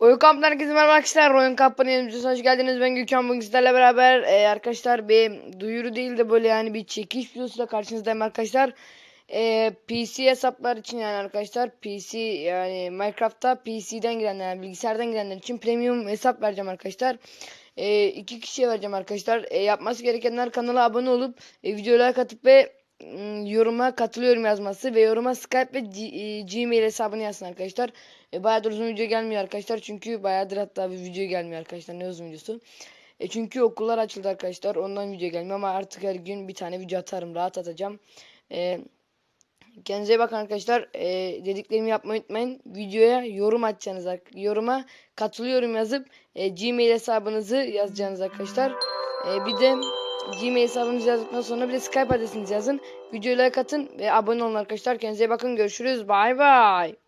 Royal Camp'tan herkese merhaba arkadaşlar. Royal Camp'ın yeni hoş geldiniz. Ben Gökhan bugün sizlerle beraber e, arkadaşlar bir duyuru değil de böyle yani bir çekiş videosuyla karşınızdayım arkadaşlar. E, PC hesaplar için yani arkadaşlar PC yani Minecraft'ta PC'den girenler yani bilgisayardan girenler için premium hesap vereceğim arkadaşlar. E, iki kişiye vereceğim arkadaşlar. E, yapması gerekenler kanala abone olup e, videolara katıp ve yoruma katılıyorum yazması ve yoruma Skype ve G- e, Gmail hesabını yazsın arkadaşlar. E, bayağıdır uzun video gelmiyor arkadaşlar. Çünkü bayağıdır hatta bir video gelmiyor arkadaşlar. Ne uzun videosu. E, çünkü okullar açıldı arkadaşlar. Ondan video gelmiyor ama artık her gün bir tane video atarım. Rahat atacağım. E, kendinize bakın arkadaşlar. E, dediklerimi yapmayı unutmayın. Videoya yorum atacaksınız. Yoruma katılıyorum yazıp e, Gmail hesabınızı yazacaksınız arkadaşlar. E, bir de Gmail hesabınızı yazdıktan sonra bir de Skype adresinizi yazın. Videoya like atın ve abone olun arkadaşlar. Kendinize bakın. Görüşürüz. Bay bay.